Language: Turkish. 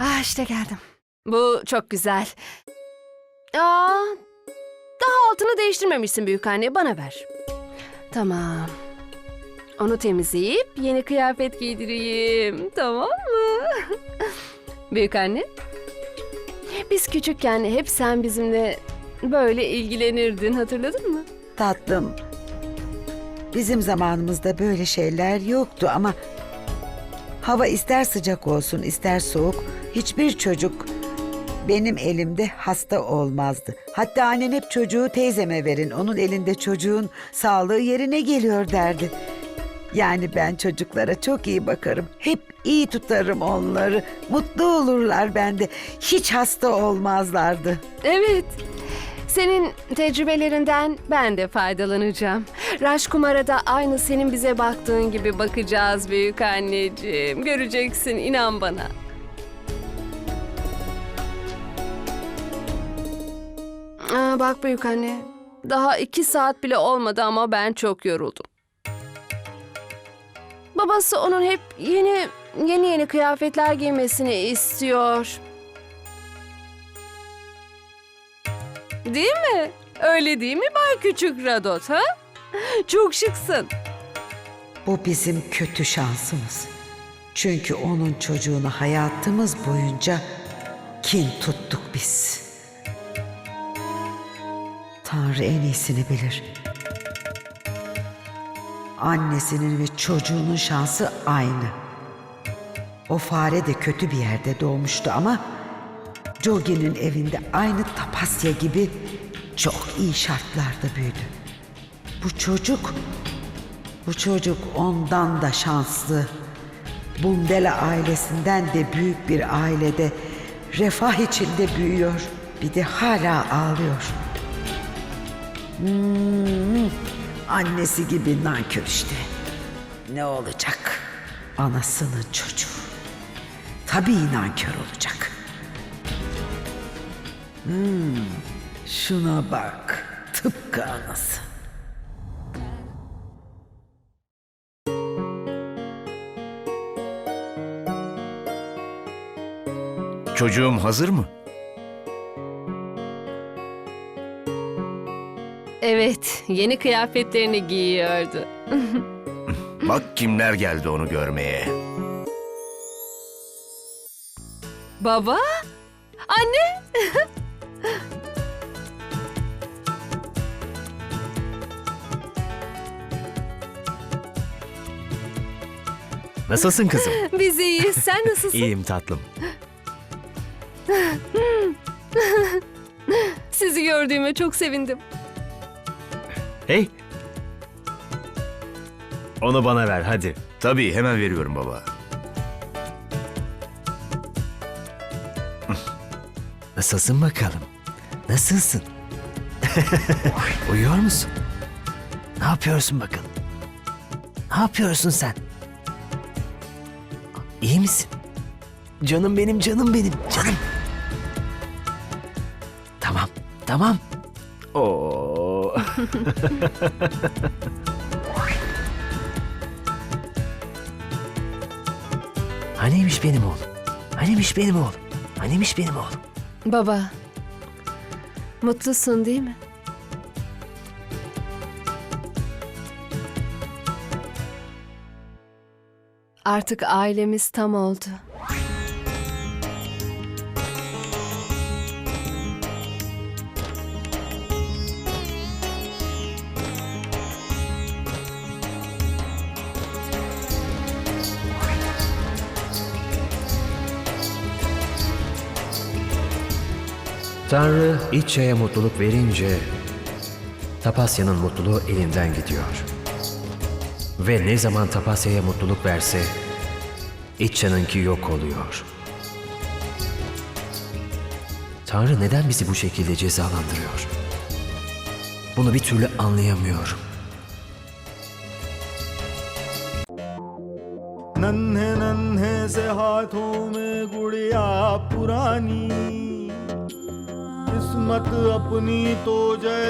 Ah işte geldim. Bu çok güzel. Aa, daha altını değiştirmemişsin büyük anne. Bana ver. Tamam. Onu temizleyip yeni kıyafet giydireyim. Tamam mı? büyük anne. Biz küçükken hep sen bizimle böyle ilgilenirdin. Hatırladın mı? Tatlım. Bizim zamanımızda böyle şeyler yoktu ama hava ister sıcak olsun ister soğuk hiçbir çocuk benim elimde hasta olmazdı. Hatta annen hep çocuğu teyzeme verin. Onun elinde çocuğun sağlığı yerine geliyor derdi. Yani ben çocuklara çok iyi bakarım. Hep iyi tutarım onları. Mutlu olurlar bende. Hiç hasta olmazlardı. Evet. Senin tecrübelerinden ben de faydalanacağım. Rajkumar'a da aynı senin bize baktığın gibi bakacağız büyük anneciğim. Göreceksin inan bana. Aa, bak büyük anne. Daha iki saat bile olmadı ama ben çok yoruldum. Babası onun hep yeni yeni yeni kıyafetler giymesini istiyor. Değil mi? Öyle değil mi Bay Küçük Radot ha? Çok şıksın. Bu bizim kötü şansımız. Çünkü onun çocuğunu hayatımız boyunca kin tuttuk biz. Tanrı en iyisini bilir. Annesinin ve çocuğunun şansı aynı. O fare de kötü bir yerde doğmuştu ama Jogi'nin evinde aynı Tapasya gibi çok iyi şartlarda büyüdü. Bu çocuk bu çocuk ondan da şanslı. Bundela ailesinden de büyük bir ailede refah içinde büyüyor. Bir de hala ağlıyor. Hmm, annesi gibi nankör işte. Ne olacak? Anasının çocuğu. Tabii nankör olacak. Hmm, şuna bak. Tıpkı anası. Çocuğum hazır mı? Evet, yeni kıyafetlerini giyiyordu. Bak kimler geldi onu görmeye. Baba? Anne? Nasılsın kızım? Biz iyiyiz. Sen nasılsın? İyiyim tatlım. Sizi gördüğüme çok sevindim. Hey. Onu bana ver hadi. Tabii hemen veriyorum baba. Nasılsın bakalım? Nasılsın? Uyuyor musun? Ne yapıyorsun bakalım? Ne yapıyorsun sen? İyi misin? Canım benim, canım benim, canım. Tamam, tamam. Oo. Haniymiş benim oğlum? Haniymiş benim oğlum? Haniymiş benim oğlum? Baba, mutlusun değil mi? Artık ailemiz tam oldu. Tanrı İçya'ya mutluluk verince Tapasya'nın mutluluğu elinden gidiyor. Ve ne zaman Tapasya'ya mutluluk verse İçya'nınki yok oluyor. Tanrı neden bizi bu şekilde cezalandırıyor? Bunu bir türlü anlayamıyorum. नन्हे नन्हे से हाथों में गुड़िया पुरानी किस्मत अपनी तो जैसे